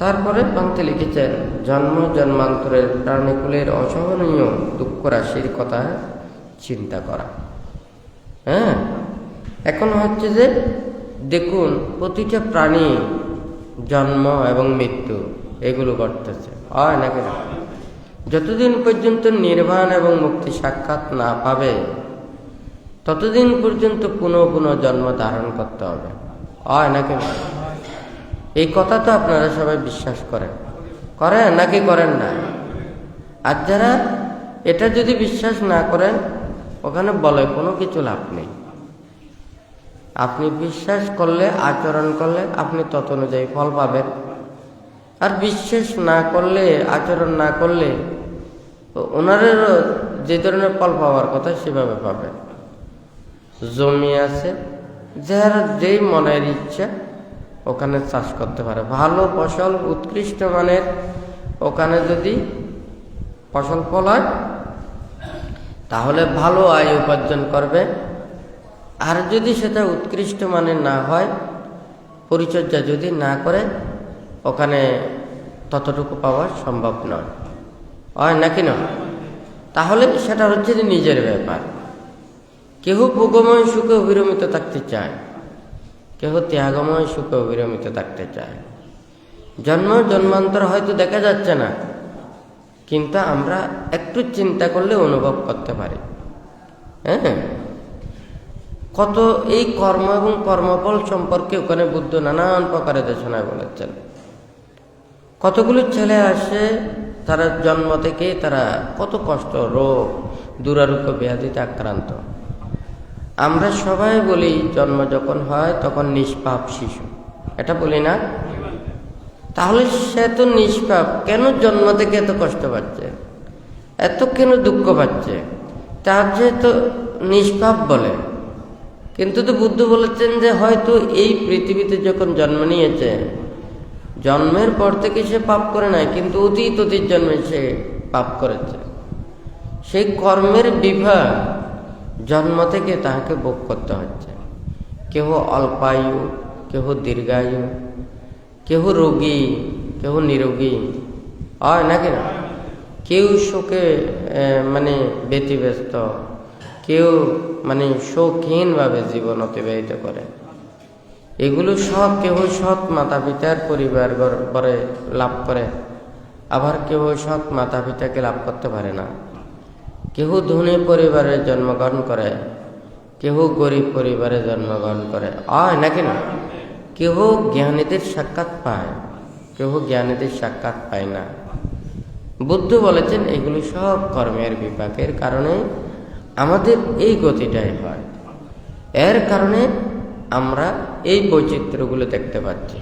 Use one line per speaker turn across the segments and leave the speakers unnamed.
তারপরে পান্তে লিখেছেন, জন্ম জন্মান্তরের প্রাণীকুলের অসহনীয় দুঃখ রাশির কথা চিন্তা করা। হ্যাঁ? এখন হচ্ছে যে, দেখুন, প্রতিটা প্রাণী জন্ম এবং মৃত্যু, এগুলো ঘটতেছে। হয় না যতদিন পর্যন্ত নির্বাণ এবং মুক্তি সাক্ষাৎ না পাবে, ততদিন পর্যন্ত পুনঃ পুনঃ জন্ম ধারণ করতে হবে। হয় না এই কথা তো আপনারা সবাই বিশ্বাস করেন। করেন নাকি করেন না? আর যারা এটা যদি বিশ্বাস না করেন, ওখানে বলে কোনো কিছু লাভ নেই। আপনি বিশ্বাস করলে, আচরণ করলে আপনি তত অনুযায়ী ফল পাবেন। আর বিশ্বাস না করলে, আচরণ না করলে ওনারেরও যে ধরনের ফল পাওয়ার কথা সেভাবে পাবেন। জমি আছে, যার যেই মনের ইচ্ছা ওখানে চাষ করতে পারে। ভালো ফসল, উৎকৃষ্ট মানের ওখানে যদি ফসল ফল হয়, তাহলে ভালো আয় উপার্জন করবে। আর যদি সেটা উৎকৃষ্ট মানের না হয়, পরিচর্যা যদি না করে, ওখানে ততটুকু পাওয়া সম্ভব নয়। হয় নাকি নয় তাহলে সেটা হচ্ছে যে নিজের ব্যাপার। কেহ ভোগময় সুখে অবিরমিত থাকতে চায়। কেহ ত্যাগময় সুখে অবিরমিত থাকতে চায়। জন্ম, জন্মান্তর হয়তো দেখা যাচ্ছে না, কিন্তু আমরা একটু চিন্তা করলে অনুভব করতে পারি। হ্যাঁ? কত এই কর্ম এবং কর্মফল সম্পর্কে ওখানে বুদ্ধ নানান প্রকারের দেশনায় বলেছেন। কতগুলো ছেলে আসে, তারা জন্ম থেকে তারা কত কষ্ট, রোগ, দুরারোগ্য, ব্যাধিতে আক্রান্ত। আমরা সবাই বলি জন্ম যখন হয় তখন নিষ্পাপ শিশু। এটা বলি না? তাহলে সে তো নিষ্পাপ। কেন জন্ম থেকে এত কষ্ট পাচ্ছে? এত কেন দুঃখ পাচ্ছে? তার যেহেতু নিষ্পাপ বলে। কিন্তু তো বুদ্ধ বলেছেন যে হয়তো এই পৃথিবীতে যখন জন্ম নিয়েছে, জন্মের পর থেকে সে পাপ করে নাই, কিন্তু অতীত অতীত জন্মে সে পাপ করেছে। সেই কর্মের বিভাগ জন্ম থেকে তাহাকে ভোগ করতে হচ্ছে। কেহ অল্পায়ু, কেহ দীর্ঘায়ু, কেহ রোগী, কেহ নিরোগী, হয় নাকি না? কেউ শোকে মানে ব্যতিব্যস্ত, কেউ মানে শৌখিনভাবে জীবন অতিবাহিত করে। এগুলো সব কেহ সৎ মাতা পিতার পরিবার পরে লাভ করে। আবার কেউ সৎ মাতা পিতাকে লাভ করতে পারে না। কেহ ধনী পরিবারে জন্মগ্রহণ করে, কেহ গরিব পরিবারে জন্মগ্রহণ করে। হয় নাকি না? কেহ জ্ঞানীদের সাক্ষাৎ পায়, কেহ জ্ঞানীদের সাক্ষাৎ পায় না। বুদ্ধ বলেছেন, এগুলি সব কর্মের বিপাকের কারণে আমাদের এই গতিটাই হয়। এর কারণে আমরা এই বৈচিত্র্যগুলো দেখতে পাচ্ছি।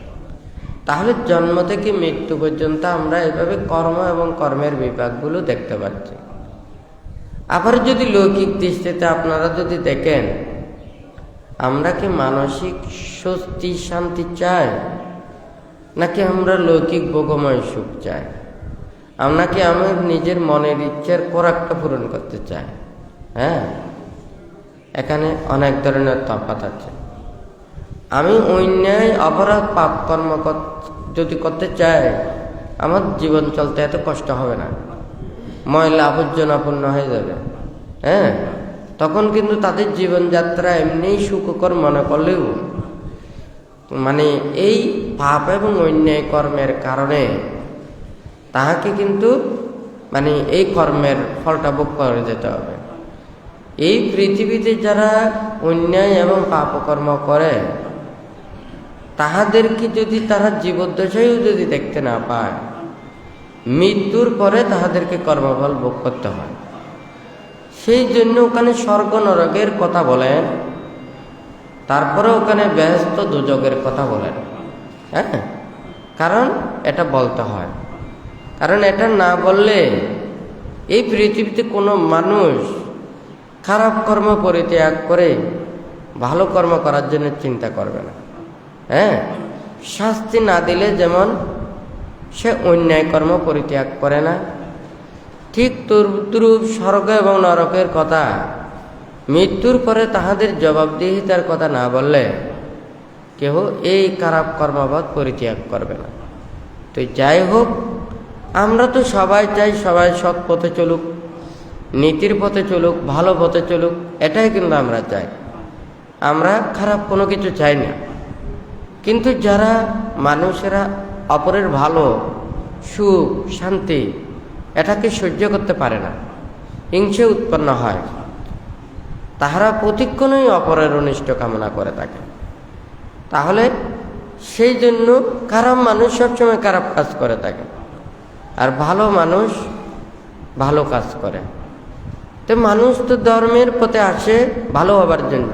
তাহলে জন্ম থেকে মৃত্যু পর্যন্ত আমরা এভাবে কর্ম এবং কর্মের বিভাগগুলো দেখতে পাচ্ছি। আবার যদি লৌকিক দৃষ্টিতে আপনারা যদি দেখেন, আমরা কি মানসিক স্বস্তি, শান্তি চাই? নাকি আমরা লৌকিক ভোগময় সুখ চাই? আমরা কি আমার নিজের মনের ইচ্ছার খোরাকটা পূরণ করতে চাই? হ্যাঁ? এখানে অনেক ধরনের তফাত আছে। আমি অন্যায়, অপরাধ, পাপ কর্ম যদি করতে চাই, আমার জীবন চলতে এত কষ্ট হবে না। ময়লা আবর্জনাপূর্ণ হয়ে যাবে। হ্যাঁ? তখন কিন্তু তাদের জীবনযাত্রা এমনি সুখকর মনে করলেও মানে এই পাপ এবং অন্যায় কর্মের কারণে তাহাকে কিন্তু মানে এই কর্মের ফলটা ভোগ করে যেতে হবে। এই পৃথিবীতে যারা অন্যায় এবং পাপকর্ম করে, তাহাদেরকে যদি তারা জীবদ্দশায়ও যদি দেখতে না পায় মৃত্যুর পরে তাহাদেরকে কর্মফল ভোগ করতে হয়। সেই জন্য ওখানে স্বর্গ নরকের কথা বলেন, তারপরে ওখানে ব্যস্ত দুযোগের কথা বলেন। হ্যাঁ? কারণ এটা বলতে হয়। কারণ এটা না বললে এই পৃথিবীতে কোনো মানুষ খারাপ কর্ম পরিত্যাগ করে ভালো কর্ম করার জন্য চিন্তা করবে না। হ্যাঁ? শাস্তি না দিলে যেমন সে অন্যায় কর্ম পরিত্যাগ করে না। ঠিক তরুপ, স্বর্গ এবং নরকের কথা মৃত্যুর পরে তাহাদের জবাবদিহিতার কথা না বললে কেহ এই খারাপ কর্মবাদ পরিত্যাগ করবে না। তো যাই হোক, আমরা তো সবাই চাই সবাই সৎ পথে চলুক, নীতির পথে চলুক, ভালো পথে চলুক, এটাই কিন্তু আমরা চাই। আমরা খারাপ কোনো কিছু চাই না। কিন্তু যারা মানুষেরা অপরের ভালো, সুখ, শান্তি এটাকে সহ্য করতে পারে না। হিংসে উৎপন্ন হয়। তাহারা প্রতিক্ষণেই অপরের অনিষ্ট কামনা করে থাকে। তাহলে সেই জন্য খারাপ মানুষ সবসময় খারাপ কাজ করে থাকে। আর ভালো মানুষ ভালো কাজ করে। তো মানুষ তো ধর্মের পথে আসে ভালো হবার জন্য,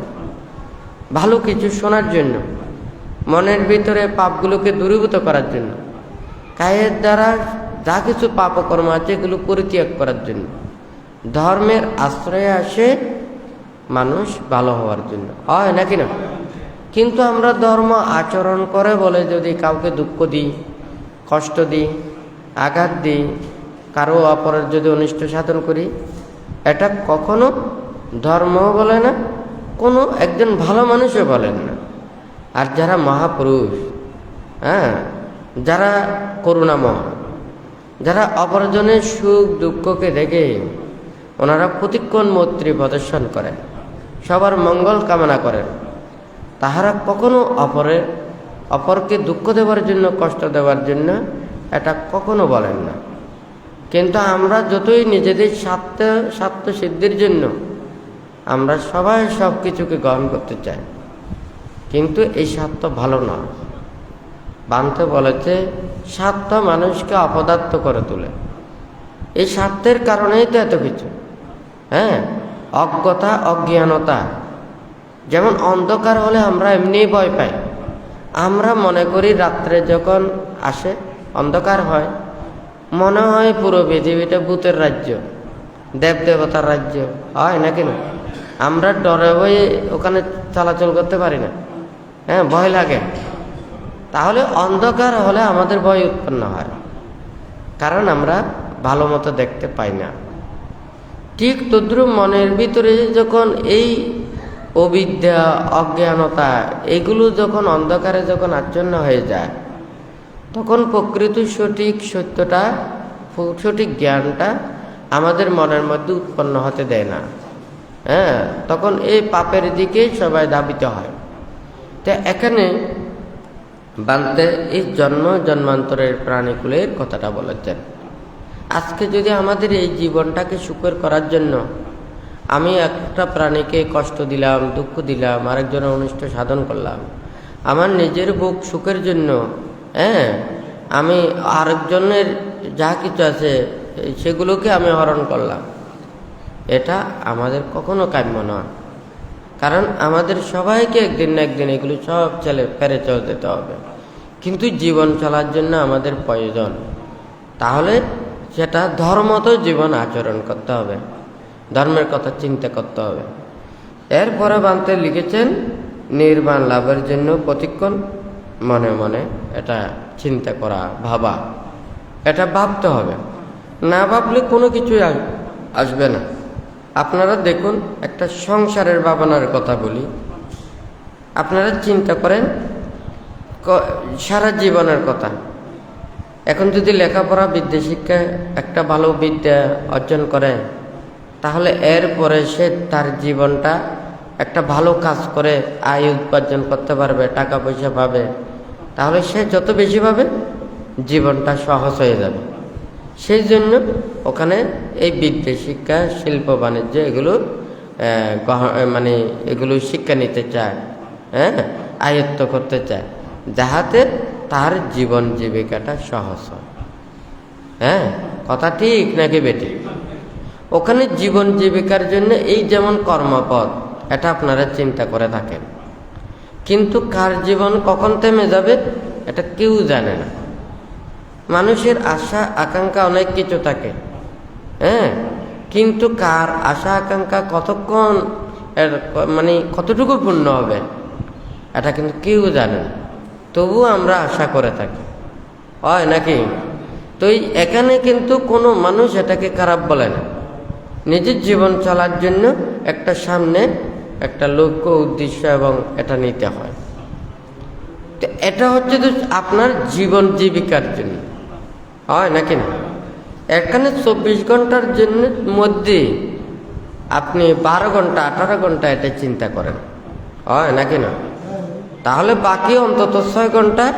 ভালো কিছু শোনার জন্য। মনের ভিতরে পাপগুলোকে দূরীভূত করার জন্য। কায়ের দ্বারা যা কিছু পাপকর্ম আছে এগুলো পরিত্যাগ করার জন্য। ধর্মের আশ্রয়ে আসে মানুষ ভালো হওয়ার জন্য। হয় নাকি না? কিন্তু আমরা ধর্ম আচরণ করে বলে যদি কাউকে দুঃখ দিই, কষ্ট দিই, আঘাত দিই, কারও অপরের যদি অনিষ্ট সাধন করি, এটা কখনো ধর্মও বলে না, কোনো একজন ভালো মানুষও বলেন না। আর যারা মহাপুরুষ হ্যাঁ যারা করুণাময়, যারা অপরজনের সুখ দুঃখকে দেখে ওনারা প্রতিক্ষণ মৈত্রী প্রদর্শন করেন, সবার মঙ্গল কামনা করেন। তাহারা কখনো অপরের, অপরকে দুঃখ দেওয়ার জন্য, কষ্ট দেওয়ার জন্য এটা কখনো বলেন না। কিন্তু আমরা যতই নিজেদের স্বার্থ স্বার্থ সিদ্ধির জন্য আমরা সবাই সব কিছুকে গ্রহণ করতে চাই। কিন্তু এই স্বার্থ ভালো না। বানতে বলেছে, স্বার্থ মানুষকে অপদার্থ করে তোলে। এই স্বার্থের কারণেই তো এত কিছু। হ্যাঁ? অজ্ঞতা, অজ্ঞানতা। যেমন অন্ধকার হলে আমরা এমনিই ভয় পাই। আমরা মনে করি রাত্রে যখন আসে, অন্ধকার হয়। মনে হয় পুরো পৃথিবীটা ভূতের রাজ্য। দেব দেবতার রাজ্য। হয় নাকি না? আমরা ডরে বয়ে ওখানে চলাচল করতে পারি না। হ্যাঁ ভয় লাগে। তাহলে অন্ধকার হলে আমাদের ভয় উৎপন্ন হয়। কারণ আমরা ভালো মতো দেখতে পাই না। ঠিক তদ্রুপ মনের ভিতরে যখন এই অবিদ্যা, অজ্ঞানতা, এগুলো যখন অন্ধকারে যখন আচ্ছন্ন হয়ে যায়, তখন প্রকৃত সঠিক সত্যটা, সঠিক জ্ঞানটা আমাদের মনের মধ্যে উৎপন্ন হতে দেয় না। হ্যাঁ তখন এই পাপের দিকেই সবাই দাবিত হয়। তো এখানে বানতে এই জন্ম জন্মান্তরের প্রাণীকুলের কথাটা বলেছেন। আজকে যদি আমাদের এই জীবনটাকে সুখের করার জন্য আমি একটা প্রাণীকে কষ্ট দিলাম, দুঃখ দিলাম, আরেকজনের অনিষ্ট সাধন করলাম, আমার নিজের বুক সুখের জন্য হ্যাঁ আমি আরেকজনের যা কিছু আছে, সেগুলোকে আমি হরণ করলাম। এটা আমাদের কখনো কাম্য নয়। কারণ আমাদের সবাইকে একদিন না একদিন এগুলো সব চলে ফেরে চল দিতে হবে। কিন্তু জীবন চলার জন্য আমাদের প্রয়োজন। তাহলে সেটা ধর্মত জীবন আচরণ করতে হবে। ধর্মের কথা চিন্তা করতে হবে। এরপরে বানতে লিখেছেন, নির্বাণ লাভের জন্য প্রতিক্ষণ মনে মনে এটা চিন্তা করা, ভাবা। এটা ভাবতে হবে। না ভাবলে কোনো কিছুই আসবে না। আপনারা দেখুন, একটা সংসারের ভাবনার কথা বলি। আপনারা চিন্তা করেন সারা জীবনের কথা। এখন যদি লেখাপড়া বিদ্যা শিক্ষা একটা ভালো বিদ্যা অর্জন করে, তাহলে এরপরে সে তার জীবনটা একটা ভালো কাজ করে, আয় উপার্জন করতে পারবে, টাকা পয়সা পাবে, তাহলে সে যত বেশি পাবে, জীবনটা সহজ হয়ে যাবে। সেই জন্য ওখানে এই বিদ্যা শিক্ষা, শিল্প, বাণিজ্য এগুলো মানে এগুলো শিক্ষা নিতে চায় হ্যাঁ আয়ত্ত করতে চায়, যাহাতে তার জীবন জীবিকাটা সহজ হয়। হ্যাঁ কথা ঠিক নাকি বেটি ওখানে জীবন জীবিকার জন্য এই যেমন কর্মপথ, এটা আপনারা চিন্তা করে থাকেন। কিন্তু কার জীবন কখন থেমে যাবে, এটা কেউ জানে না। মানুষের আশা, আকাঙ্ক্ষা অনেক কিছু থাকে। হ্যাঁ? কিন্তু কার আশা, আকাঙ্ক্ষা কতক্ষণ এর মানে কতটুকু পূর্ণ হবে, এটা কিন্তু কেউ জানে না। তবু আমরা আশা করে থাকি। হয় নাকি? তো এখানে কিন্তু কোনো মানুষ এটাকে খারাপ বলে না। নিজের জীবন চলার জন্য একটা সামনে একটা লক্ষ্য, উদ্দেশ্য এবং এটা নিতে হয়। তো এটা হচ্ছে তো আপনার জীবন জীবিকার জন্য। হয় নাকি না? এখানে চব্বিশ ঘণ্টার জন্য মধ্যে আপনি বারো ঘণ্টা, আঠারো ঘণ্টা এটা চিন্তা করেন। হয় নাকি না? তাহলে বাকি অন্তত ছয় ঘণ্টা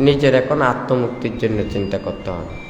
নিজের এখন আত্মমুক্তির জন্য চিন্তা করতে হবে।